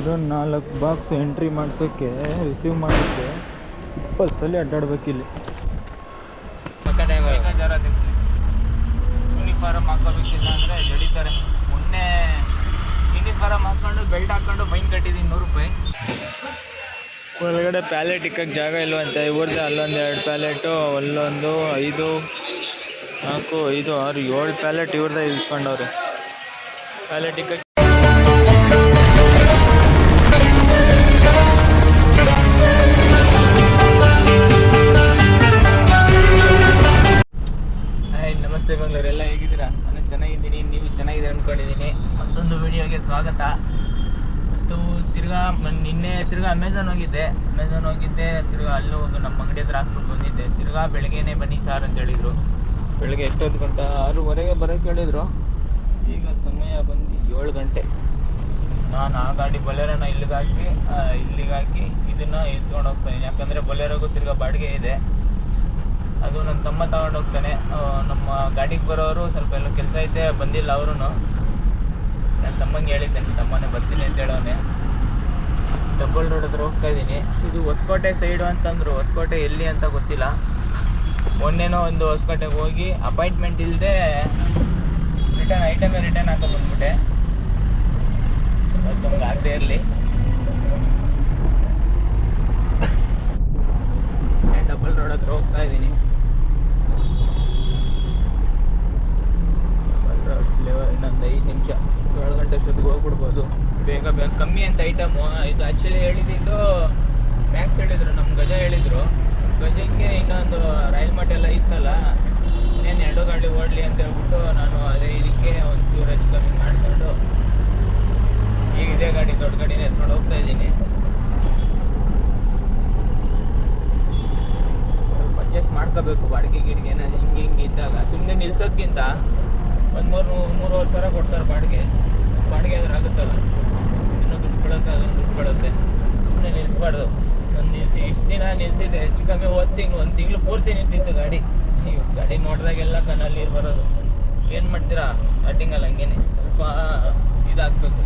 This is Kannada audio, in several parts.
ಇದು ನಾಲ್ಕು ಬಾಕ್ಸ್ ಎಂಟ್ರಿ ಮಾಡ್ಸೋಕ್ಕೆ ರಿಸೀವ್ ಮಾಡೋಕ್ಕೆ ಇಪ್ಪತ್ತು ಸಲ ಅಡ್ಡಾಡ್ಬೇಕಿಲ್ಲಿ ಯೂನಿಫಾರ್ಮ್ ಹಾಕೋಬೇಕಿಲ್ಲ ಅಂದರೆ ಜಡಿತಾರೆ. ಮೊನ್ನೆ ಯೂನಿಫಾರ್ಮ್ ಹಾಕ್ಕೊಂಡು ಬೆಲ್ಟ್ ಹಾಕ್ಕೊಂಡು ಫೈನ್ ಕಟ್ಟಿದ್ದೀನಿ ನೂರು ರೂಪಾಯಿ. ಒಳಗಡೆ ಪ್ಯಾಲೆಟ್ ಇಕ್ಕಕ್ಕೆ ಜಾಗ ಇಲ್ವಂತೆ? ಇವ್ರದ್ದು ಅಲ್ಲೊಂದು ಎರಡು ಪ್ಯಾಲೆಟು ಅಲ್ಲೊಂದು ಐದು ನಾಲ್ಕು ಐದು ಆರು ಏಳು ಪ್ಯಾಲೆಟ್ ಇವ್ರದ್ದೇ ಇಸ್ಕೊಂಡವ್ರೆ. ಪ್ಯಾಲೆಟ್ ಇಕ್ಕಕ್ಕೆ ಅಂಗಡಿ ಹತ್ರ ಹಾಕ್ಬಿಟ್ಟು ಬಂದಿದ್ದೆ. ತಿರ್ಗಾ ಬೆಳಗ್ಗೆನೆ ಬನ್ನಿ ಸಾರ್ ಅಂತ ಹೇಳಿದ್ರು. ಬೆಳಗ್ಗೆ ಎಷ್ಟೊತ್ತು ಗಂಟೆ? ಆರೂವರೆಗೆ ಬರೋಕ್ಕೆ ಹೇಳಿದ್ರು. ಈಗ ಸಮಯ ಬಂದು ಏಳು ಗಂಟೆ. ನಾನು ಆ ಗಾಡಿ ಬೊಲೆರೋನ ಇಲ್ಲಿಗೆ ಹಾಕಿ ಇಲ್ಲಿಗೆ ಹಾಕಿ ಇದನ್ನು ಎತ್ಕೊಂಡು ಹೋಗ್ತಾನೆ ಯಾಕಂದರೆ ಬೊಲೆರೋಗೂ ತಿರ್ಗಾ ಬಾಡಿಗೆ ಇದೆ. ಅದು ನನ್ನ ತಮ್ಮ ತಗೊಂಡು ಹೋಗ್ತಾನೆ. ನಮ್ಮ ಗಾಡಿಗೆ ಬರೋರು ಸ್ವಲ್ಪ ಎಲ್ಲ ಕೆಲಸ ಐತೆ ಬಂದಿಲ್ಲ ಅವರು ನನ್ನ ತಮ್ಮಂಗೆ ಹೇಳಿದ್ದೆ ನನ್ನ ತಮ್ಮನೇ ಬರ್ತೀನಿ ಅಂತ ಹೇಳೋನೆ ಡಬಲ್ ರೋಡ್ ಹತ್ರ ಹೋಗ್ತಾ ಇದ್ದೀನಿ. ಇದು ಹೊಸಕೋಟೆ ಸೈಡು ಅಂತಂದರು, ಹೊಸಕೋಟೆ ಎಲ್ಲಿ ಅಂತ ಗೊತ್ತಿಲ್ಲ. ಮೊನ್ನೆನೋ ಒಂದು ಹೊಸಕೋಟೆಗೆ ಹೋಗಿ ಅಪಾಯಿಂಟ್ಮೆಂಟ್ ಇಲ್ಲದೆ ರಿಟರ್ನ್ ಐಟಮೇ ರಿಟರ್ನ್ ಹಾಕೋ ಬಂದ್ಬಿಟ್ಟೆ. ಅದೊಂದು ಆಗದೆ ಇರಲಿ. ಡಬಲ್ ರೋಡ್ ಹತ್ರ ಹೋಗ್ತಾ ಇದ್ದೀನಿ ಡಬಲ್ ರೋಡ್ ಫ್ಲೇವರ್ ಇನ್ನೊಂದು ಐದು ನಿಮಿಷ ಏಳು ಗಂಟೆ ಅಷ್ಟೊತ್ತಿಗೆ ಹೋಗ್ಬಿಡ್ಬೋದು ಬೇಗ ಬೇಗ ಕಮ್ಮಿ ಅಂತ ಐಟಮು ಇದು ಆ್ಯಕ್ಚುಲಿ ಹೇಳಿದ್ದು ಮ್ಯಾಕ್ಸ್ ಹೇಳಿದ್ರು ನಮ್ಮ ಗಜ ಹೇಳಿದ್ರು. ಗಜಕ್ಕೆ ಇನ್ನೊಂದು ರೈಲ್ ಮಟ್ಟ ಎಲ್ಲ ಇತ್ತಲ್ಲ, ಇನ್ನೇನು ಎರಡು ಗಾಡಿ ಓಡಲಿ ಅಂತ ಹೇಳ್ಬಿಟ್ಟು ನಾನು ಅದೇ ಇದಕ್ಕೆ ಒಂದು ಚೂರು ಹೆಚ್ಚು ಕಮ್ಮಿ ಮಾಡಿಕೊಂಡು ಈಗ ಇದೇ ಗಾಡಿ ದೊಡ್ಡ ಗಾಡಿನ ಎತ್ಕೊಂಡು ಹೋಗ್ತಾ ಇದ್ದೀನಿ. ಅಡ್ಜಸ್ಟ್ ಮಾಡ್ಕೋಬೇಕು, ಬಾಡಿಗೆ ಗಿಡಿಗೆನ ಹಿಂಗೆ ಹಿಂಗೆ ಇದ್ದಾಗ. ಸುಮ್ಮನೆ ನಿಲ್ಸೋದ್ಕಿಂತ ಒಂದು ಮೂರು, ಮೂರುವರೆ ಸಾವಿರ ಕೊಡ್ತಾರೆ ಬಾಡಿಗೆ. ಬಾಡಿಗೆ ಆದ್ರೆ ಆಗುತ್ತಲ್ಲ. ಕೊಡೋಕೆ ಅದೊಂದು ದುಡ್ಡು ಕೊಡುತ್ತೆ ಸುಮ್ಮನೆ ನಿಲ್ಲಿಸ್ಬಾರ್ದು ಒಂದು ನಿಲ್ಸಿ, ಇಷ್ಟು ದಿನ ನಿಲ್ಸಿದೆ ಹೆಚ್ಚು ಕಮ್ಮಿ ಒಂದು ತಿಂಗಳು ಒಂದು ತಿಂಗಳು ಪೂರ್ತಿ ನಿಂತಿತ್ತು ಗಾಡಿ. ನೀವು ಗಾಡಿ ನೋಡಿದಾಗೆಲ್ಲ ಕಣ್ಣಲ್ಲಿ ನೀರು ಬರೋದು ಏನು ಮಾಡ್ತೀರಾ? ಸ್ಟಾರ್ಟಿಂಗಲ್ಲಿ ಹಂಗೇನೆ. ಸ್ವಲ್ಪ ಇದಾಗಬೇಕು.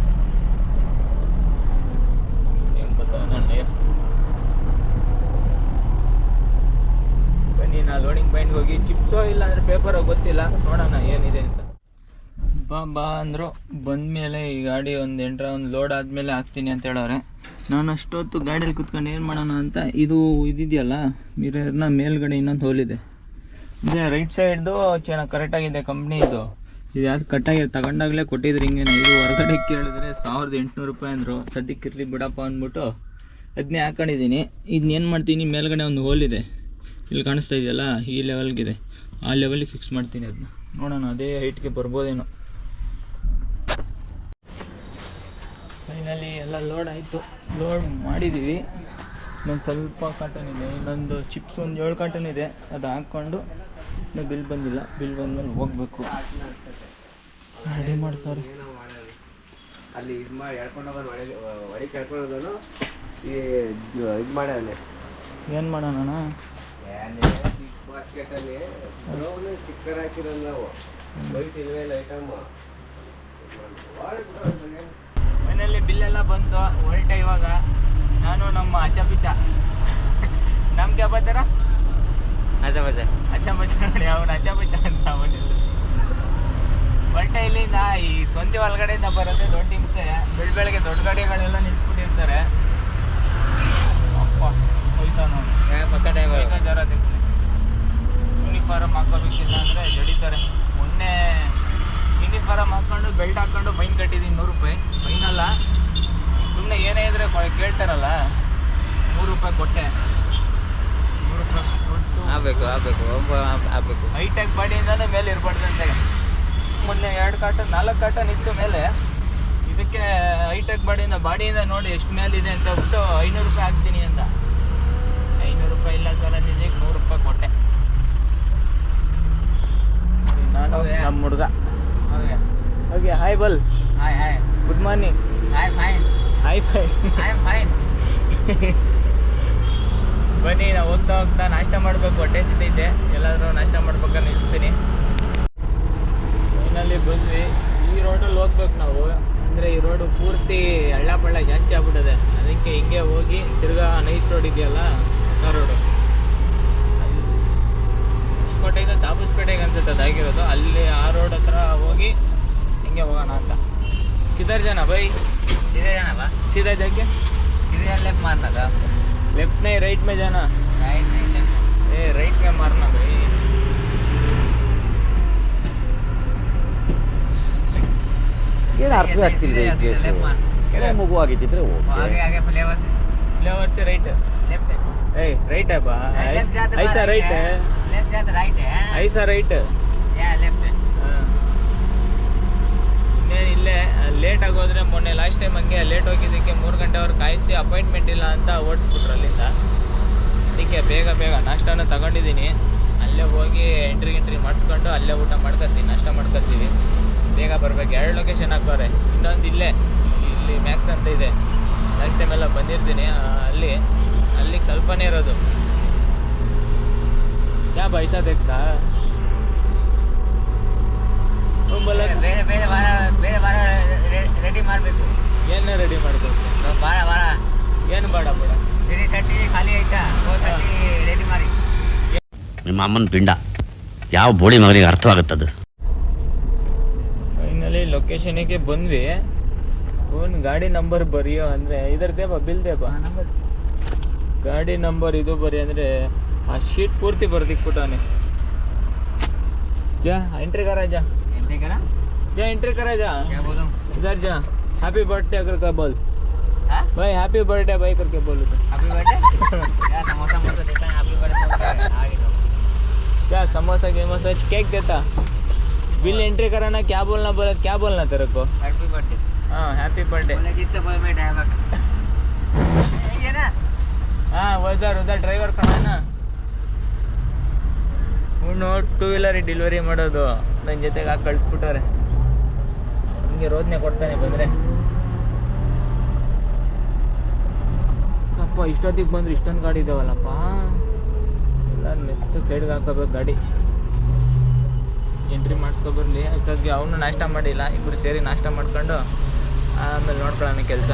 ಬನ್ನಿ, ನಾ ಲೋಡಿಂಗ್ ಪಾಯಿಂಟ್ಗೆ ಹೋಗಿ. ಚಿಪ್ಸೋ ಇಲ್ಲ ಅಂದ್ರೆ ಪೇಪರೋ ಗೊತ್ತಿಲ್ಲ. ನೋಡೋಣ, ಏನಿದೆ ಅಂತ. ಬಾ ಬಾ ಅಂದರು ಬಂದಮೇಲೆ ಈ ಗಾಡಿ ಒಂದು ಎಂಟ್ರ ಒಂದು ಲೋಡ್ ಆದಮೇಲೆ ಹಾಕ್ತೀನಿ ಅಂತ ಹೇಳೋರೆ ನಾನು ಅಷ್ಟೊತ್ತು ಗಾಡಿಯಲ್ಲಿ ಕುತ್ಕೊಂಡು ಏನು ಮಾಡೋಣ ಅಂತ ಇದು ಇದಿದೆಯಲ್ಲ, ಮಿರರ್ನ ಮೇಲ್ಗಡೆ ಇನ್ನೊಂದು ಹೋಲಿದೆ ಇದೆ. ರೈಟ್ ಸೈಡ್ದು ಚೆನ್ನಾಗಿ ಕರೆಕ್ಟಾಗಿದೆ ಕಂಪ್ನಿ ಇದು. ಇದು ಯಾವ್ದು ಕಟ್ಟಾಗಿ ತಗೊಂಡಾಗಲೇ ಕೊಟ್ಟಿದ್ರು ಹಿಂಗೆ ಇದು ಹೊರಗಡೆ ಕೇಳಿದ್ರೆ ಸಾವಿರದ ಎಂಟುನೂರು ರೂಪಾಯಿ ಅಂದರು. ಸದ್ಯಕ್ಕೆ ಇರಲಿ ಬಿಡಪ್ಪ ಅಂದ್ಬಿಟ್ಟು ಅದನ್ನೇ ಹಾಕೊಂಡಿದ್ದೀನಿ. ಇದನ್ನೇನು ಮಾಡ್ತೀನಿ, ಮೇಲ್ಗಡೆ ಒಂದು ಹೋಲಿದೆ ಇಲ್ಲಿ ಕಾಣಿಸ್ತಾ ಇದೆಯಲ್ಲ, ಈ ಲೆವೆಲ್ಗಿದೆ ಆ ಲೆವೆಲಿಗೆ ಫಿಕ್ಸ್ ಮಾಡ್ತೀನಿ ಅದನ್ನ ನೋಡೋಣ, ಅದೇ ಹೈಟ್ಗೆ ಬರ್ಬೋದೇನೋ. ಫೈನಲಿ ಎಲ್ಲ ಲೋಡ್ ಆಯಿತು. ಲೋಡ್ ಮಾಡಿದ್ದೀವಿ ಇನ್ನೊಂದು ಸ್ವಲ್ಪ ಕಾಟನ್ ಇದೆ. ಇನ್ನೊಂದು ಚಿಪ್ಸ್ ಒಂದು ಏಳು ಕಾಟನ್ ಇದೆ. ಅದು ಹಾಕ್ಕೊಂಡು ಇನ್ನೂ ಬಿಲ್ ಬಂದಿಲ್ಲ. ಬಿಲ್ ಬಂದಮೇಲೆ ಹೋಗಬೇಕು. ರೆಡಿ ಮಾಡ್ತಾರೆ. ಅಲ್ಲಿ ಇದು ಮಾಡಿ ಎಳ್ಕೊಂಡು ಹೊಡಿ ಒಳಗೆ ಇದು ಮಾಡಿ ಹೋಗೋನು ಈ ಇದು ಮಾಡಲ್ಲ ಏನು ಮಾಡೋಣ ಬಾಸ್ಕೆಟಲ್ಲಿ ಸ್ಟಿಕ್ಕರ್ ಹಾಕಿರೋದು ನಾವು. ಬೈಕ್ ಇಲ್ವೇ ಐಟಮ್. ಮನೆಯಲ್ಲಿ ಬಿಲ್ಲೆಲ್ಲ ಬಂತು ಹೊರಟೆ ಇವಾಗ. ನಾನು ನಮ್ಮ ಅಜ್ಜ ಪಿಚ್ಚ. ನಮ್ಗೆ ಅದೇ ಮತ್ತೆ ಅಚ್ಚ ಮಚ್ಚ ನೋಡಿ ಅವನು ಬಿಟ್ಟ ಅಂತ ಅವನಿಲ್ಲ. ಹೊರಟೆ ಇಲ್ಲಿಂದ ಈ ಸ್ವಂತಿ ಒಳಗಡೆಯಿಂದ ಬರುತ್ತೆ ದೊಡ್ಡ ಹಿಂಸೆ. ಬೆಳ್ ಬೆಳಗ್ಗೆ ದೊಡ್ಡ ಗಾಡಿಗಳೆಲ್ಲ ನಿಲ್ಸ್ಬಿಟ್ಟಿರ್ತಾರೆ. ಅಪ್ಪ ಹೋಯ್ತಾನು ಜ್ವರ ಯೂನಿಫಾರ್ಮ್ ಹಾಕೋಬೇಕಿಲ್ಲ ಅಂದರೆ ಜಡಿತಾರೆ. ಮೊನ್ನೆ ಬೆಲ್ಟ್ ಹಾಕೊಂಡು ಫೈನ್ ಕಟ್ಟಿದ್ದೀನಿ ನೂರು ರೂಪಾಯಿ. ಫೈನ್ ಅಲ್ಲ. ಸುಮ್ಮನೆ ಏನೇ ಇದ್ರೆ ಕೇಳ್ತಾರಲ್ಲ. ನೂರು ರೂಪಾಯಿ ಕೊಟ್ಟೆ. ನೂರು ರೂಪಾಯಿ ಕೊಟ್ಟು ಆಗಬೇಕು ಆಗ್ಬೇಕು ಆಗ್ಬೇಕು. ಹೈಟೆಕ್ ಬಾಡಿಯಿಂದನೇ ಮೇಲೆ ಇರಬಾರ್ದು ಅಂತ ಮೊನ್ನೆ ಎರಡು ಕಾಟ ನಾಲ್ಕು ಕಾಟ ಇತ್ತು ಮೇಲೆ. ಇದಕ್ಕೆ ಹೈಟೆಕ್ ಬಾಡಿಯಿಂದ ಬಾಡಿಯಿಂದ ನೋಡಿ ಎಷ್ಟು ಮೇಲಿದೆ ಅಂತ ಬಿಟ್ಟು ಐನೂರು ರೂಪಾಯಿ ಹಾಕ್ತೀನಿ ಅಂತ ಐನೂರು ರೂಪಾಯಿ ಇಲ್ಲ ಸರ್ ಅಂದಿದ್ದೆ ನೂರು ರೂಪಾಯಿ ಕೊಟ್ಟೆ. ನಾನು ನಮ್ಮ ಹುಡುಗ. ಓಕೆ ಹಾಯ್ ಬಲ್. Hi hi good morning hi fine hi fine hi fine ಬನ್ನಿ ನಾವು ಹೋಗ್ತಾ ಹೋಗ್ತಾ ನಾಷ್ಟ ಮಾಡಬೇಕು. ಹೊಟ್ಟೆ ಸಿದ್ದೈತೆ ಎಲ್ಲಾದರೂ ನಾಷ್ಟ ಮಾಡ್ಬೇಕಾದ್ರೆ ನಿಲ್ಲಿಸ್ತೀನಿ ಟ್ರೈನಲ್ಲಿ ಬಂದ್ವಿ. ಈ ರೋಡಲ್ಲಿ ಹೋಗ್ಬೇಕು ನಾವು. ಅಂದರೆ ಈ ರೋಡು ಪೂರ್ತಿ ಹಳ್ಳ ಪಳ್ಳ ಜಾಸ್ತಿ ಆಗ್ಬಿಟ್ಟಿದೆ. ಅದಕ್ಕೆ ಹಿಂಗೆ ಹೋಗಿ ತಿರ್ಗಾ ನೈಸ್ ರೋಡ್ ಇದೆಯಲ್ಲ ಹೊಸ ರೋಡು ಹೊಸಕೋಟೆಯಿಂದ ತಾಪಸ್ಪೇಟೆಗೆ ಅನ್ಸುತ್ತೆ ಅದಾಗಿರೋದು. ಅಲ್ಲಿ ಆ ರೋಡ್ ಹತ್ರ ಹೋಗಿ ಹಿಂಗೆ ಹೋಗೋಣ ಅಂತ. ಕಿದರ್ ಜನ ಬೈ. ಸೀದಾ ಜನ ಬಾ. ಸೀದಾ ಇದಕ್ಕೆ ಸೀಧೆ ಲೆಫ್ಟ್ ಮಾರ್ನ ಲೆಫ್ಟ್ ನೈ ರೈಟ್ ಮೇ ಜನ? ರೈಟ್ ಏ ರೈಟ್ ಮೇ ಮಾರ್ನ ಬೈ. ಏನು ಅರ್ಥ ಆಗ್ತಿಲ್ಲ ಈ ಕೇಸ್? ಕೆರೆ ಮಗು ಆಗಿದ್ದಿದ್ರೆ ಓಕೆ. ಹಾಗೆ ಫ್ಲೇವರ್ಸ್ ಫ್ಲೇವರ್ಸ್ ರೈಟ್. ಲೆಫ್ಟ್ ಏ ರೈಟ್ ಅಪ್ಪ ಐಸಾ ರೈಟ್. ಲೆಫ್ಟ್ ಜಾತ ರೈಟ್. ಐಸಾ ರೈಟ್. ಯಾ ಲೆಫ್ಟ್. ಇನ್ನೇನು ಇಲ್ಲೇ ಲೇಟ್ ಆಗೋದ್ರೆ ಮೊನ್ನೆ ಲಾಸ್ಟ್ ಟೈಮ್ ಹಂಗೆ ಲೇಟ್ ಹೋಗಿದ್ದಕ್ಕೆ ಮೂರು ಗಂಟೆವರೆಗೆ ಕಾಯಿಸಿ ಅಪಾಯಿಂಟ್ಮೆಂಟ್ ಇಲ್ಲ ಅಂತ ಓಡಿಸ್ಬಿಟ್ರು ಅಲ್ಲಿಂದ. ಅದಕ್ಕೆ ಬೇಗ ಬೇಗ ನಾಷ್ಟನ ತಗೊಂಡಿದ್ದೀನಿ. ಅಲ್ಲೇ ಹೋಗಿ ಎಂಟ್ರಿ ಎಂಟ್ರಿ ಮಾಡಿಸ್ಕೊಂಡು ಅಲ್ಲೇ ಊಟ ಮಾಡ್ಕೊತೀನಿ ನಾಷ್ಟ ಮಾಡ್ಕೊತೀವಿ ಬೇಗ ಬರಬೇಕು. ಎರಡು ಲೊಕೇಶನ್ ಹಾಕೋರೆ ಇನ್ನೊಂದು ಇಲ್ಲೇ. ಇಲ್ಲಿ ಮ್ಯಾಕ್ಸ್ ಅಂತ ಇದೆ. ಲಾಸ್ಟ್ ಟೈಮೆಲ್ಲ ಬಂದಿರ್ತೀನಿ. ಅಲ್ಲಿ, ಅಲ್ಲಿಗೆ ಸ್ವಲ್ಪನೇ ಇರೋದು. ಯಾ ಬೈಸಾ ತೆಗ್ತಾ ರೂಮಲ್ಲಿ ಬೇರೆ ಬೇರೆ ವಾರ ಬೇರೆ ರೆಡಿ ಮಾಡಬೇಕು. ಏನು ರೆಡಿ ಮಾಡಬೇಕು? ಭಾಳ ಭಾಳ ಏನು ಬೇಡ ಬೇಡ. ತ್ರೀ ತರ್ಟಿ ಖಾಲಿ ಆಯ್ತಾ? ಫೋರ್ ತರ್ಟಿ ರೆಡಿ ಮಾಡಿ. ನಿಮ್ಮ ಅಮ್ಮನ ಪಿಂಡ. ಯಾವ ಬೋಳಿ ಮಗನಿಗೆ ಅದು ಫೈನಲಿ ಲೊಕೇಶನಿಗೆ ಬಂದ್ವಿ. ಫೋನ್ ಗಾಡಿ ನಂಬರ್ ಬರೆಯೋ ಅಂದರೆ ಬಾ ನಂಬರ್ ಗಾಡಿ ನಂಬರ್ ಇದು ಬರಿ ಅಂದರೆ ಆ ಶೀಟ್ ಪೂರ್ತಿ ಬರ್ದಿಕ್ಬಿಟ್ಟಾನೆ. ಜಾ ಎಂಟ್ರಿಗಾರ ಜಾ. एंट्री करा जा एंट्री करा जा क्या बोलो इधर जा हैप्पी बर्थडे करके बोल हाँ? भाई हैप्पी बर्थडे भाई करके बोलो तो हैप्पी बर्थडे यार समोसा मोसा देता है हैप्पी बर्थडे आगे तो क्या समोसा गेमोसा केक देता बिल एंट्री कराना क्या बोलना बोला क्या बोलना तेरे को हैप्पी बर्थडे हाँ हैप्पी बर्थडे जिससे बोल मैं ड्राइवर ये ना हाँ उधर उधर ಡ್ರೈವರ್ ಕಣ ಇವನು ಟೂ ವೀಲರ್ ಡೆಲಿವರಿ ಮಾಡೋದು ನನ್ನ ಜೊತೆಗೆ ಹಾಕಿ ಕಳಿಸ್ಬಿಟ್ಟವ್ರೆ. ಹಿಂಗೆ ರೋದನೆ ಕೊಡ್ತಾನೆ ಬಂದರೆ. ಅಪ್ಪ, ಇಷ್ಟೊತ್ತಿಗೆ ಬಂದರೆ ಇಷ್ಟೊಂದು ಗಾಡಿ ಇದಾವಲ್ಲಪ್ಪ? ಎಲ್ಲ ಮೆತ್ತ ಸೈಡ್ಗೆ ಹಾಕೋಬೇಕು ಗಾಡಿ. ಎಂಟ್ರಿ ಮಾಡಿಸ್ಕೊಬರ್ಲಿ ಅಷ್ಟೊತ್ತಿಗೆ ಅವನು ನಾಷ್ಟ ಮಾಡಿಲ್ಲ ಇಬ್ಬರು ಸೇರಿ ನಾಷ್ಟ ಮಾಡ್ಕೊಂಡು ಆಮೇಲೆ ನೋಡ್ಕೊಳ್ಳೋಣ ಕೆಲಸ.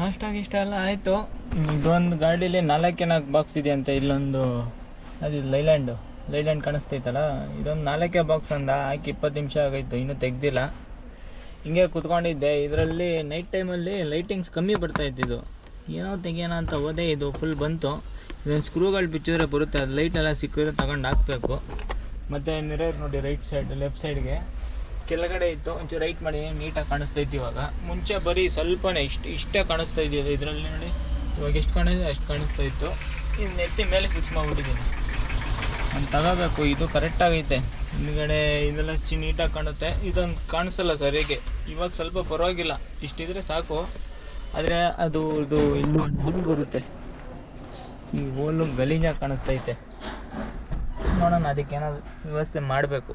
ನಾಷ್ಟ ಇಷ್ಟ ಎಲ್ಲ ಆಯಿತು. ಇದೊಂದು ಗಾಡೀಲಿ ನಾಲ್ಕೇ ನಾಲ್ಕು ಬಾಕ್ಸ್ ಇದೆ ಅಂತ ಇಲ್ಲೊಂದು, ಅದು ಲೈಲ್ಯಾಂಡು ಲೈಲ್ಯಾಂಡ್ ಕಾಣಿಸ್ತೈತಲ್ಲ? ಇದೊಂದು ನಾಲ್ಕೇ ಬಾಕ್ಸ್ ಅಂದ, ಹಾಕಿ ಇಪ್ಪತ್ತು ನಿಮಿಷ ಆಗೈತು ಇನ್ನೂ ತೆಗ್ದಿಲ್ಲ. ಹಿಂಗೆ ಕುತ್ಕೊಂಡಿದ್ದೆ. ಇದರಲ್ಲಿ ನೈಟ್ ಟೈಮಲ್ಲಿ ಲೈಟಿಂಗ್ಸ್ ಕಮ್ಮಿ ಬರ್ತಾ ಇದು ಏನೋ ತೆಗಿಯೋಣ ಅಂತ ಹೋದೆ, ಇದು ಫುಲ್ ಬಂತು. ಇದೊಂದು ಸ್ಕ್ರೂಗಳು ಬಿಚ್ಚಿದ್ರೆ ಬರುತ್ತೆ, ಅದು ಲೈಟ್ ಎಲ್ಲ ಸಿಕ್ಕಿದ್ರೆ ತಗೊಂಡು ಹಾಕಬೇಕು. ಮತ್ತು ಮಿರರ್ ನೋಡಿ ರೈಟ್ ಸೈಡ್ ಲೆಫ್ಟ್ ಸೈಡ್ಗೆ ಕೆಳಗಡೆ ಇತ್ತು, ಒಂಚೂರು ರೈಟ್ ಮಾಡಿ, ನೀಟಾಗಿ ಕಾಣಿಸ್ತೈತಿ ಇವಾಗ. ಮುಂಚೆ ಬರೀ ಸ್ವಲ್ಪನೇ, ಇಷ್ಟು, ಇಷ್ಟೇ ಕಾಣಿಸ್ತಾ ಇದೆಯಲ್ಲ ಇದರಲ್ಲಿ ನೋಡಿ, ಇವಾಗ ಎಷ್ಟು ಕಾಣಿದೆ ಅಷ್ಟು ಕಾಣಿಸ್ತಾ ಇತ್ತು. ಇದು ನೆತ್ತಿ ಮೇಲೆ ಫಿಕ್ಸ್ ಮಾಡಿಬಿಟ್ಟಿದ್ದೀನಿ. ನಾನು ತಗೋಬೇಕು, ಇದು ಕರೆಕ್ಟಾಗೈತೆ ಹಿಂದ್ಗಡೆ ಇದೆಲ್ಲ ಚಿ ನೀಟಾಗಿ ಕಾಣುತ್ತೆ. ಇದೊಂದು ಕಾಣಿಸಲ್ಲ ಸರಿಯಾಗಿ ಇವಾಗ ಸ್ವಲ್ಪ ಪರವಾಗಿಲ್ಲ. ಇಷ್ಟಿದ್ರೆ ಸಾಕು. ಆದರೆ ಅದು, ಇದು ಇಲ್ಲಿ ಹೋಲ್ ಬರುತ್ತೆ. ಈ ಹೋಲು ಗಲೀಜಾಗಿ ಕಾಣಿಸ್ತೈತೆ. ನೋಡೋಣ ಅದಕ್ಕೇನಾದ್ರು ವ್ಯವಸ್ಥೆ ಮಾಡಬೇಕು.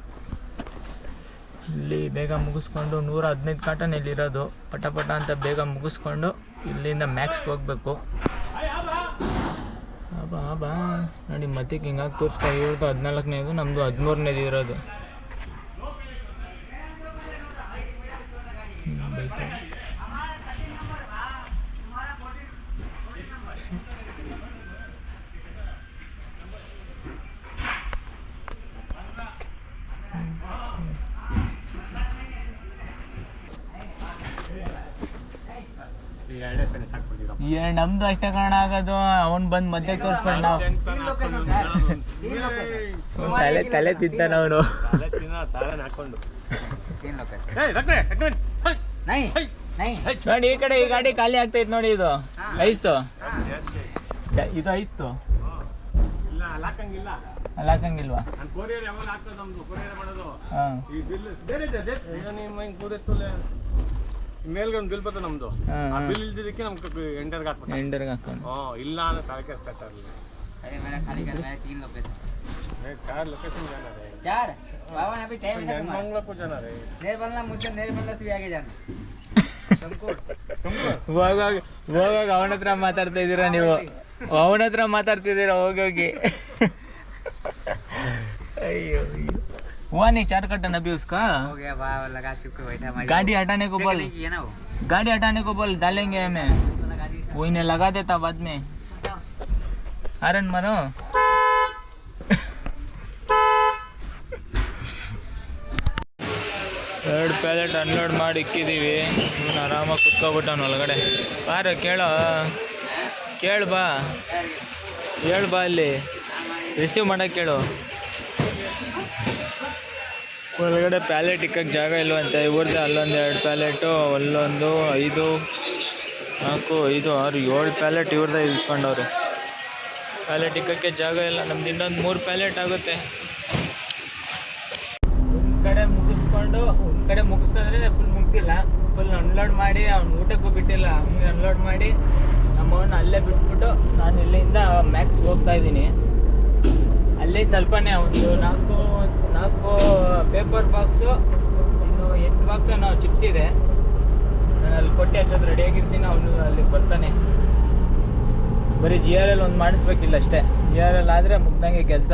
ಇಲ್ಲಿ ಬೇಗ ಮುಗಿಸ್ಕೊಂಡು ನೂರ ಹದಿನೈದು ಕಾಟನ್ ಇಲ್ಲಿರೋದು. ಪಟ ಪಟ ಅಂತ ಬೇಗ ಮುಗಿಸ್ಕೊಂಡು ಇಲ್ಲಿಂದ ಮ್ಯಾಕ್ಸ್ಗೆ ಹೋಗ್ಬೇಕು. ಬಾ ಬಾ. ನೋಡಿ ಮತ್ತೆ ಹಿಂಗಾಗಿ ತೋರಿಸ್ತಾ ಇವ್ರದ್ದು ಹದಿನಾಲ್ಕನೇದು ನಮ್ಮದು ಹದಿಮೂರನೇದು ಇರೋದು. ಬೈತಾ. ನಮ್ದು ಅಷ್ಟೇ ಕಾರಣ ಆಗೋದು. ಅವನ್ ಬಂದ್ ಮಧ್ಯ ತೋರಿಸ್ಬಿಡ್ ನಾವು. ತಲೆ ತಲೆ ತಿಂತಾನ ಅವನು ನೋಡಿ. ಈ ಕಡೆ ಈ ಗಾಡಿ ಖಾಲಿ ಆಗ್ತೈತೆ ನೋಡಿ ಇದು. ಐಸ್ತು. ಇದು ಐಸ್ತು. ಅಲ್ಲ ಹಾಕಂಗಿಲ್ವಾ ಈ ಬಿಲ್ ಬೇರೆ ಇದೆ ಅದೇ ಈಗ ನಿಮ್ಮ ಹಿಂಗೆ ಕೂದೆತ್ತಲೆ ಮೇಲ್ಗೆ ಒಂದು ಬಿಲ್ ಬರ್ತದೆ ನಮ್ದು ಹಾ, ಆ ಹಾ. ಬಿಲ್ ಇಲ್ದಿದ್ದಕ್ಕೆ ನಮ್ಗೆ ಎಂಟರ್ಗೆ ಹಾಕ್ಬಿಟ್ಟು ಎಂಡರ್ಗೆ ಹಾಕೊಂಡು ಹ್ಞೂ ಇಲ್ಲ ಅಂದ್ರೆ ತಲೆ ಕೆಡ್ಸ್ಕೊತಾ ಇರಲಿಲ್ಲ अरे मेरा खाली करना है तीन लोकेशन चार लोकेशन जाना रहे चार बाबा अभी टाइम है ना तुम्हारा मंगला को जाना रहे नेर बनना मुझसे नेर बनना से भी आगे जाना तुमको ಹೋಗಾಗ ಹೋಗಾಗ ಅವನ ಹತ್ರ ಮಾತಾಡ್ತಾ ಇದ್ದೀರಾ ನೀವು ಅವನ ಹತ್ರ ಮಾತಾಡ್ತಿದ್ದೀರಾ ಹೋಗೋಗಿ ಅಯ್ಯೋ ಅಯ್ಯೋ हुआ नहीं चार कट्टन अभी उसका हो गया वाह लगा चुके बैठा हमारी गाड़ी हटाने को बोल किया ना वो गाड़ी हटाने को बोल डालेंगे हमें वो इन्हें लगा देता बाद में आरन मारो ಎರಡು ಪ್ಯಾಲೆಟ್ ಅನ್ಲೋಡ್ ಮಾಡಿ ಇಕ್ಕಿದ್ದೀವಿ ಇವನು ಆರಾಮಾಗಿ ಕುತ್ಕೊಬಿಟ್ಟವನು ಒಳಗಡೆ ಬಾರ ಕೇಳೋ ಕೇಳು ಬಾ ಹೇಳು ಬಾ ಅಲ್ಲಿ ರಿಸೀವ್ ಮಾಡಕ್ಕೆ ಕೇಳು ಒಳಗಡೆ ಪ್ಯಾಲೆಟ್ ಇಕ್ಕಕ್ಕೆ ಜಾಗ ಇಲ್ವಂತೆ? ಇವ್ರದ್ದೇ ಅಲ್ಲೊಂದು ಎರಡು ಪ್ಯಾಲೆಟು, ಅಲ್ಲೊಂದು ಐದು, ನಾಲ್ಕು, ಐದು, ಆರು, ಏಳು ಪ್ಯಾಲೆಟ್ ಇವ್ರದ್ದೇ ಇಳಿಸ್ಕೊಂಡವ್ರೆ ಪ್ಯಾಲೆಟ್ ಇಕ್ಕಕ್ಕೆ ಜಾಗ ಇಲ್ಲ. ನಮ್ದು ಇನ್ನೊಂದು ಮೂರು ಪ್ಯಾಲೆಟ್ ಆಗುತ್ತೆ. ಒಂದು ಕಡೆ ಮುಗಿಸ್ಕೊಂಡು, ಒಂದು ಕಡೆ ಮುಗಿಸಿದ್ರೆ ಫುಲ್ ಮುಗ್ದಿಲ್ಲ. ಫುಲ್ ಅನ್ಲೋಡ್ ಮಾಡಿ, ಅವ್ನು ಊಟಕ್ಕೂ ಬಿಟ್ಟಿಲ್ಲ. ಹಂಗೆ ಅನ್ಲೋಡ್ ಮಾಡಿ ನಮ್ಮವನ್ನ ಅಲ್ಲೇ ಬಿಟ್ಬಿಟ್ಟು ನಾನು ಇಲ್ಲಿಂದ ಮ್ಯಾಕ್ಸ್ಗೆ ಹೋಗ್ತಾ ಇದ್ದೀನಿ. ಅಲ್ಲೇ ಸ್ವಲ್ಪನೇ ಒಂದು ನಾಲ್ಕು ನಾಲ್ಕು ಪೇಪರ್ ಬಾಕ್ಸು ಇನ್ನು ಎಂಟು ಬಾಕ್ಸ್ ನಾವು ಚಿಪ್ಸ್ ಇದೆ. ನಾನು ಅಲ್ಲಿ ಕೊಟ್ಟು ಅಷ್ಟೊತ್ತು ರೆಡಿಯಾಗಿರ್ತೀನಿ ಅವನು ಅಲ್ಲಿ ಬರ್ತಾನೆ ಬರೀ ಜಿ ಆರ್ ಎಲ್ ಒಂದು ಮಾಡಿಸ್ಬೇಕಿಲ್ಲ ಅಷ್ಟೇ. ಜಿ ಆರ್ ಎಲ್ ಆದರೆ ಮುಗ್ದಂಗೆ ಕೆಲಸ.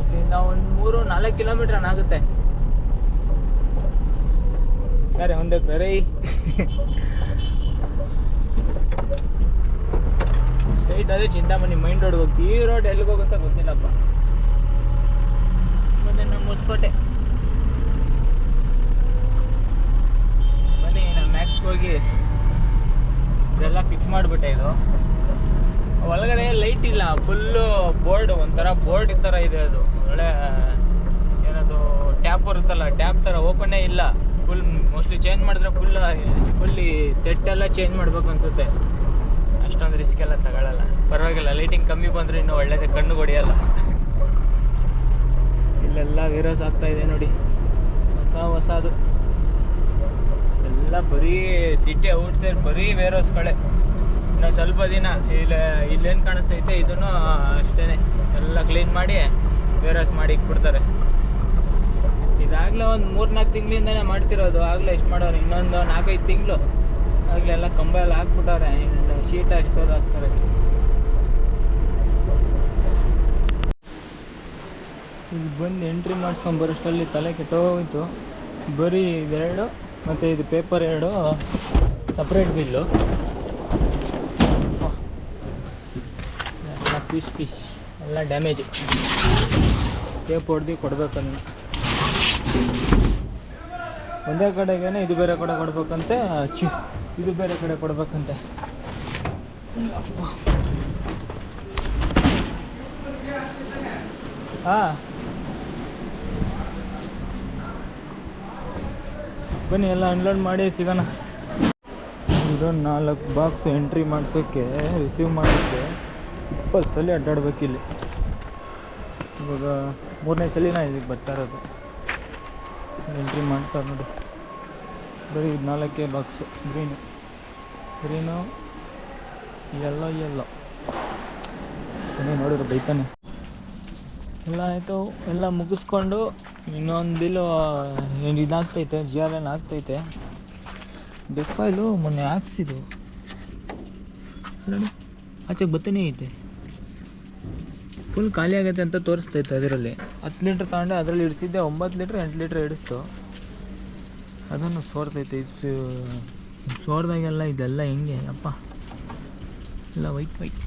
ಇಲ್ಲಿಂದ ಒಂದು ಮೂರು, ನಾಲ್ಕು ಕಿಲೋಮೀಟ್ರ್ ಆಗುತ್ತೆ. ಸರಿ, ಒಂದು ರೈ ಸ್ಟ್ರೈಟ್ ಅದೇ ಚಿಂತಾಮಣಿ, ಮೈಂಡ್ ರೋಡ್ ಹೋಗ್ತಿ. ಈ ರೋಡ್ ಎಲ್ಲಿಗೆ ಹೋಗುತ್ತೆ ಗೊತ್ತಿಲ್ಲಪ್ಪ. ಮತ್ತೆ ನಮ್ಮ ಹೊಸ್ಕೋಟೆ. ಬನ್ನಿ ನಾವು ಮ್ಯಾಕ್ಸ್ಗೆ ಹೋಗಿ ಇದೆಲ್ಲ ಫಿಕ್ಸ್ ಮಾಡಿಬಿಟ್ಟೆ ಇದು. ಒಳಗಡೆ ಲೈಟ್ ಇಲ್ಲ ಫುಲ್ಲು ಬೋರ್ಡ್ ಒಂಥರ ಬೋರ್ಡ್ ಥರ ಇದೆ ಅದು. ಒಳ್ಳೆ, ಏನದು ಟ್ಯಾಪ್ ಬರುತ್ತಲ್ಲ ಟ್ಯಾಪ್ ಥರ ಓಪನೇ ಇಲ್ಲ. ಫುಲ್ ಮೋಸ್ಟ್ಲಿ ಚೇಂಜ್ ಮಾಡಿದ್ರೆ ಫುಲ್ ಫುಲ್ಲಿ ಸೆಟ್ ಎಲ್ಲ ಚೇಂಜ್ ಮಾಡ್ಬೇಕು ಅನ್ಸುತ್ತೆ. ಅಷ್ಟೊಂದು ರಿಸ್ಕ್ ಎಲ್ಲ ತಗೊಳ್ಳಲ್ಲ ಪರವಾಗಿಲ್ಲ ಲೈಟಿಂಗ್ ಕಮ್ಮಿ ಬಂದರೆ ಇನ್ನೂ ಒಳ್ಳೇದೇ, ಕಣ್ಣು ಹೊಡಿಯಲ್ಲ ಇಲ್ಲೆಲ್ಲ ವೀರೋಸ್ ಆಗ್ತಾ ಇದೆ ನೋಡಿ. ಹೊಸ ಹೊಸದು. ಎಲ್ಲ ಬರೀ ಸಿಟಿ ಔಟ್ ಸೈಡ್ ಬರೀ ವೇರೋಸ್ಗಳೇ ಇನ್ನು ಸ್ವಲ್ಪ ದಿನ ಇಲ್ಲ, ಇಲ್ಲೇನು ಕಾಣಿಸ್ತೈತೆ, ಇದನ್ನು ಅಷ್ಟೇ ಎಲ್ಲ ಕ್ಲೀನ್ ಮಾಡಿ ವೇರೋಸ್ ಮಾಡಿ ಇಟ್ಬಿಡ್ತಾರೆ ಇದಾಗಲೇ ಒಂದು ಮೂರ್ನಾಲ್ಕು ತಿಂಗಳಿಂದನೇ ಮಾಡ್ತಿರೋದು. ಆಗಲೇ ಎಷ್ಟು ಮಾಡೋರು ಇನ್ನೊಂದು ನಾಲ್ಕೈದು ತಿಂಗಳು. ಆಗಲೇ ಎಲ್ಲ ಕಂಬ ಎಲ್ಲ ಹಾಕ್ಬಿಟ್ಟವ್ರೆ. ಶೀಟ್ ಸ್ಟೋರ್ ಹಾಕ್ತಾರೆ ಇದು ಬಂದು ಎಂಟ್ರಿ ಮಾಡ್ಸ್ಕೊಂಡು ಬರೋಷ್ಟರಲ್ಲಿ ತಲೆ ಕೆಟ್ಟೋಗಿತ್ತು ಬರೀ ಇದೆರಡು ಮತ್ತು ಇದು ಪೇಪರ್ ಎರಡು ಸಪ್ರೇಟ್ ಬಿಲ್ಲು. ಎಲ್ಲ ಪೀಸ್ ಪೀಸ್ ಎಲ್ಲ ಡ್ಯಾಮೇಜ್ ಟೇಪ್ ಹೊಡೆದು ಕೊಡ್ಬೇಕು ಅದನ್ನು. ಒಂದೇ ಕಡೆಗೇನೆ ಇದು ಬೇರೆ ಕಡೆ ಕೊಡ್ಬೇಕಂತೆ ಚಿ ಇದು ಬೇರೆ ಕಡೆ ಕೊಡ್ಬೇಕಂತೆ. ಹಾಂ. ಬನ್ನಿ, ಎಲ್ಲ ಅನ್ಲೋಡ್ ಮಾಡಿ, ಸಿಗೋಣ. ಇದೊಂದು ನಾಲ್ಕು ಬಾಕ್ಸ್ ಎಂಟ್ರಿ ಮಾಡ್ಸೋಕ್ಕೆ ರಿಸೀವ್ ಮಾಡೋಕ್ಕೆ ಸಲ ಅಡ್ಡಾಡ್ಬೇಕಿಲ್ಲಿ ಇವಾಗ ಮೂರನೇ ಸಲ ನಾ ಇಲ್ಲಿಗೆ ಬರ್ತಾ ಇರೋದು. ಎಂಟ್ರಿ ಮಾಡ್ತಾರೆ ನೋಡಿ ಬರೀ ಇದು ನಾಲ್ಕೇ box green green yellow yellow. ಏನೇ ನೋಡಿದ್ರು ಬೈತಾನೆ. ಎಲ್ಲ ಆಯಿತು, ಎಲ್ಲ ಮುಗಿಸ್ಕೊಂಡು ಇನ್ನೊಂದು ಬಿಲ್ಲು ಇದಾಗ್ತೈತೆ ಜಿ ಆರ್ ಎನ್ ಆಗ್ತೈತೆ. ಡೆಫೈಲು ಮೊನ್ನೆ ಹಾಕ್ಸಿದ್ದು ಆಚೆಗೆ ಬತ್ತನೇ ಐತೆ. ಫುಲ್ ಖಾಲಿ ಆಗೈತೆ ಅಂತ ತೋರಿಸ್ತೈತೆ ಅದರಲ್ಲಿ. ಹತ್ತು ಲೀಟ್ರ್ ತಗೊಂಡೆ, ಅದರಲ್ಲಿ ಇಡಿಸಿದ್ದೆ, ಒಂಬತ್ತು ಲೀಟ್ರ್, ಎಂಟು ಲೀಟ್ರ್ ಇಡಿಸ್ತು. ಅದನ್ನು ಸೋರ್ತೈತೆ, ಇದು ಸೋರ್ದಾಗೆಲ್ಲ ಇದೆಲ್ಲ ಹೆಂಗೆ? ಅಪ್ಪ. ಎಲ್ಲ ವೈಟ್ ವೈಟ್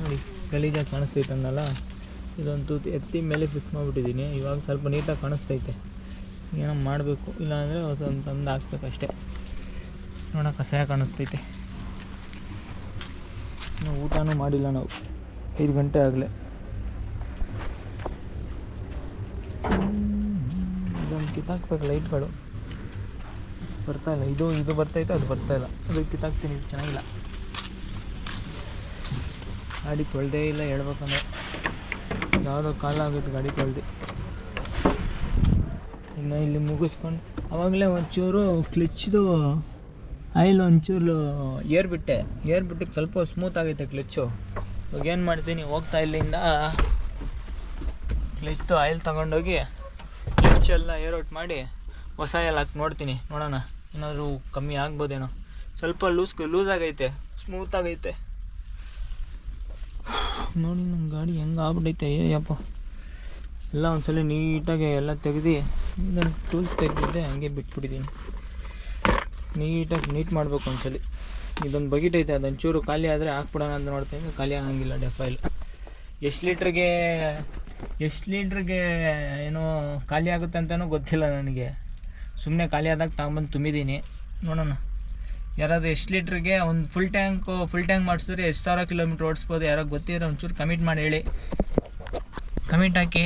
ನೋಡಿ, ಗಲೀಜಾಗಿ ಕಾಣಿಸ್ತೈತೆ ಅನ್ನಲ್ಲ? ಇದೊಂದು ತೂತು ಎತ್ತಿ ಮೇಲೆ ಫಿಕ್ಸ್ ಮಾಡಿಬಿಟ್ಟಿದ್ದೀನಿ ಇವಾಗ ಸ್ವಲ್ಪ ನೀಟಾಗಿ ಕಾಣಿಸ್ತೈತೆ. ಏನೋ ಮಾಡಬೇಕು. ಇಲ್ಲಾಂದರೆ ಒಂದು ತಂದು ಹಾಕ್ಬೇಕಷ್ಟೇ. ನೋಡೋಕೆ ಕಸಾಯ ಕಾಣಿಸ್ತೈತೆ. ನಾವು ಊಟನೂ ಮಾಡಿಲ್ಲ ನಾವು. ಐದು ಗಂಟೆ ಆಗಲೇ. ಇದೊಂದು ಕಿತ್ತಾಕ್ಬೇಕು ಲೈಟ್ಗಳು. ಬರ್ತಾ ಇಲ್ಲ. ಇದು ಇದು ಬರ್ತೈತೆ ಅದು ಬರ್ತಾ ಇಲ್ಲ. ಅದು ಕಿತ್ತಾಕ್ತೀನಿ, ಇದು ಚೆನ್ನಾಗಿಲ್ಲ. ಗಾಡಿ ತೊಳ್ದೇ ಇಲ್ಲ ಹೇಳ್ಬೇಕಂದ್ರೆ. ಯಾವುದೋ ಕಾಲ ಆಗುತ್ತೆ ಗಾಡಿ ತೊಳ್ದು. ಇನ್ನು ಇಲ್ಲಿ ಮುಗಿಸ್ಕೊಂಡು ಆವಾಗಲೇ ಒಂಚೂರು ಕ್ಲಿಚ್ದು ಆಯಿಲ್ ಒಂಚೂರು ಏರ್ಬಿಟ್ಟೆ ಏರ್ಬಿಟ್ಟು ಏರ್ ಸ್ವಲ್ಪ ಸ್ಮೂತ್ ಆಗೈತೆ ಕ್ಲಿಚ್ಚು. ಇವಾಗ ಏನು ಮಾಡ್ತೀನಿ, ಹೋಗ್ತಾ ಇಲ್ಲಿಂದ ಕ್ಲಿಚ್ದು ಆಯಿಲ್ ತಗೊಂಡೋಗಿ ಕ್ಲಿಚ್ಚೆಲ್ಲ ಎಲ್ಲ ಏರ್ ಔಟ್ ಮಾಡಿ ಹೊಸ ಎಲ್ಲ ಹಾಕಿ ನೋಡ್ತೀನಿ, ನೋಡೋಣ. ಏನಾದರೂ ಕಮ್ಮಿ ಆಗ್ಬೋದೇನೋ. ಸ್ವಲ್ಪ ಲೂಸ್ ಲೂಸ್ ಆಗೈತೆ ಸ್ಮೂತ್ ಆಗೈತೆ. ನೋಡಿ ನನ್ನ ಗಾಡಿ ಹೆಂಗೆ ಆಗ್ಬಿಟ್ಟೈತೆ ಯಪ್ಪ. ಎಲ್ಲ ಒಂದ್ಸಲ ನೀಟಾಗಿ ಎಲ್ಲ ತೆಗೆದು ನನ್ನ ಟೂಲ್ಸ್ ತೆಗೆದಿದ್ದೆ, ಹಂಗೆ ಬಿಟ್ಬಿಟ್ಟಿದ್ದೀನಿ ನೀಟಾಗಿ ನೀಟ್ ಮಾಡಬೇಕು ಒಂದ್ಸಲಿ. ಇದೊಂದು ಬಕೆಟ್ ಐತೆ ಅದೊಂಚೂರು ಖಾಲಿ ಆದರೆ ಹಾಕ್ಬಿಡೋಣ ಅಂತ ನೋಡ್ತೀನಿ ಖಾಲಿ ಆಗಂಗಿಲ್ಲ ಡೆಫೈಲ್ ಎಷ್ಟು ಲೀಟ್ರಿಗೆ ಎಷ್ಟು ಲೀಟ್ರಿಗೆ ಏನೋ ಖಾಲಿ ಆಗುತ್ತೆ ಅಂತಲೂ ಗೊತ್ತಿಲ್ಲ ನನಗೆ. ಸುಮ್ಮನೆ ಖಾಲಿ ಆದಾಗ ತಗೊಂಬಂದು ತುಂಬಿದ್ದೀನಿ. ನೋಡೋಣ. ಯಾರಾದರೂ ಎಷ್ಟು ಲೀಟ್ರಿಗೆ ಒಂದು ಫುಲ್ ಟ್ಯಾಂಕು ಫುಲ್ ಟ್ಯಾಂಕ್ ಮಾಡಿಸಿದ್ರೆ ಎಷ್ಟು ಸಾವಿರ ಕಿಲೋಮೀಟ್ರ್ ಓಡಿಸ್ಬೋದು, ಯಾರೋ ಗೊತ್ತಿರೋ ಒಂಚೂರು ಕಮಿಟ್ ಮಾಡಿ ಹೇಳಿ. ಕಮಿಟ್ ಹಾಕಿ.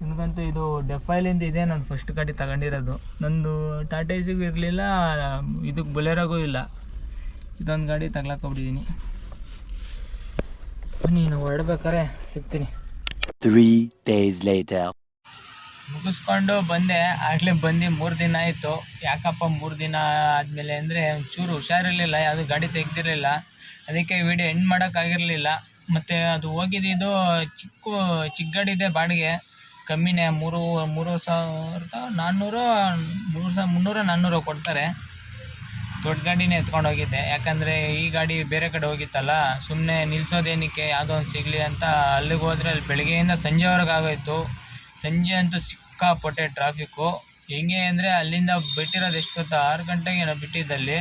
ನನಗಂತೂ ಇದು ಡೆಫೈಲಿಂದ ಇದೆ, ನಾನು ಫಸ್ಟ್ ಗಾಡಿ ತಗೊಂಡಿರೋದು. ನಂದು ಟಾಟಾ ಏಸಿಗೂ ಇರಲಿಲ್ಲ, ಇದಕ್ಕೆ ಬೊಲೆರಾಗೂ ಇಲ್ಲ. ಇದೊಂದು ಗಾಡಿ ತಗ್ಲಾಕೊಬಿಟ್ಟಿದ್ದೀನಿ ನೀನು ಹೊರಡ್ಬೇಕಾರೆ ಸಿಗ್ತೀನಿ. Three later. ಮುಗಿಸ್ಕೊಂಡು ಬಂದೆ. ಆಗಲೇ ಬಂದು ಮೂರು ದಿನ ಆಯಿತು. ಯಾಕಪ್ಪ ಮೂರು ದಿನ ಆದಮೇಲೆ ಅಂದರೆ ಒಂಚೂರು ಹುಷಾರಿರಲಿಲ್ಲ, ಯಾವುದು ಗಾಡಿ ತೆಗ್ದಿರಲಿಲ್ಲ. ಅದಕ್ಕೆ ವಿಡಿಯೋ ಎಂಡ್ ಮಾಡೋಕ್ಕಾಗಿರಲಿಲ್ಲ. ಮತ್ತು ಅದು ಹೋಗಿದ್ದು ಚಿಕ್ಕ ಚಿಕ್ಕ ಗಾಡಿ ಇದೆ ಬಾಡಿಗೆ. ಕಮ್ಮಿನೇ ಮೂರು ಮೂರು ಸಾವಿರದ ನಾನ್ನೂರು, ಮೂರು ಸಾವಿರ ಮುನ್ನೂರು, ನಾನ್ನೂರು ಕೊಡ್ತಾರೆ. ದೊಡ್ಡ ಗಾಡಿನೇ ಎತ್ಕೊಂಡು ಹೋಗಿದ್ದೆ. ಯಾಕಂದರೆ ಈ ಗಾಡಿ ಬೇರೆ ಕಡೆ ಹೋಗಿತ್ತಲ್ಲ ಸುಮ್ಮನೆ ನಿಲ್ಸೋದೇನಕ್ಕೆ ಯಾವುದೋ ಒಂದು ಸಿಗಲಿ ಅಂತ ಅಲ್ಲಿಗೆ ಹೋದರೆ ಅಲ್ಲಿ ಬೆಳಗ್ಗೆಯಿಂದ ಸಂಜೆವರೆಗೆ ಆಗೋಯ್ತು. ಸಂಜೆ ಅಂತೂ ಸಿಕ್ಕಾಪಟ್ಟೆ ಟ್ರಾಫಿಕ್ಕು ಹೆಂಗೆ ಅಂದರೆ ಅಲ್ಲಿಂದ ಬಿಟ್ಟಿರೋದು ಎಷ್ಟು ಗೊತ್ತಾ? ಆರು ಗಂಟೆಗೆ ಏನೋ ಬಿಟ್ಟಿದ್ದಲ್ಲಿ.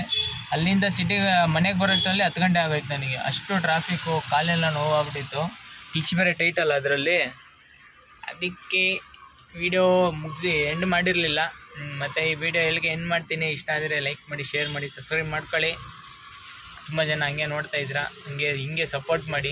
ಅಲ್ಲಿಂದ ಸಿಟಿಗೆ ಮನೆಗೆ ಬರೋಷ್ಟರಲ್ಲಿ ಹತ್ತು ಗಂಟೆ ಆಗೋಯ್ತು ನನಗೆ. ಅಷ್ಟು ಟ್ರಾಫಿಕ್ಕು ಕಾಲೆಲ್ಲ ನೋವಾಗ್ಬಿಟ್ಟಿತ್ತು. ಟಿಚ್ ಬೇರೆ ಟೈಟ್ ಅಲ್ಲ ಅದರಲ್ಲಿ. ಅದಕ್ಕೆ ವಿಡಿಯೋ ಮುಗಿದು ಎಂಡ್ ಮಾಡಿರಲಿಲ್ಲ. ಮತ್ತು ಈ ವಿಡಿಯೋ ಎಲ್ಲಿಗೆ ಎಂಡ್ ಮಾಡ್ತೀನಿ. ಇಷ್ಟ ಆದರೆ ಲೈಕ್ ಮಾಡಿ ಶೇರ್ ಮಾಡಿ ಸಬ್ಸ್ಕ್ರೈಬ್ ಮಾಡ್ಕೊಳ್ಳಿ. ತುಂಬ ಜನ ಹಂಗೆ ನೋಡ್ತಾ ಇದ್ದೀರಾ ಹಂಗೆ, ಹಿಂಗೆ ಸಪೋರ್ಟ್ ಮಾಡಿ.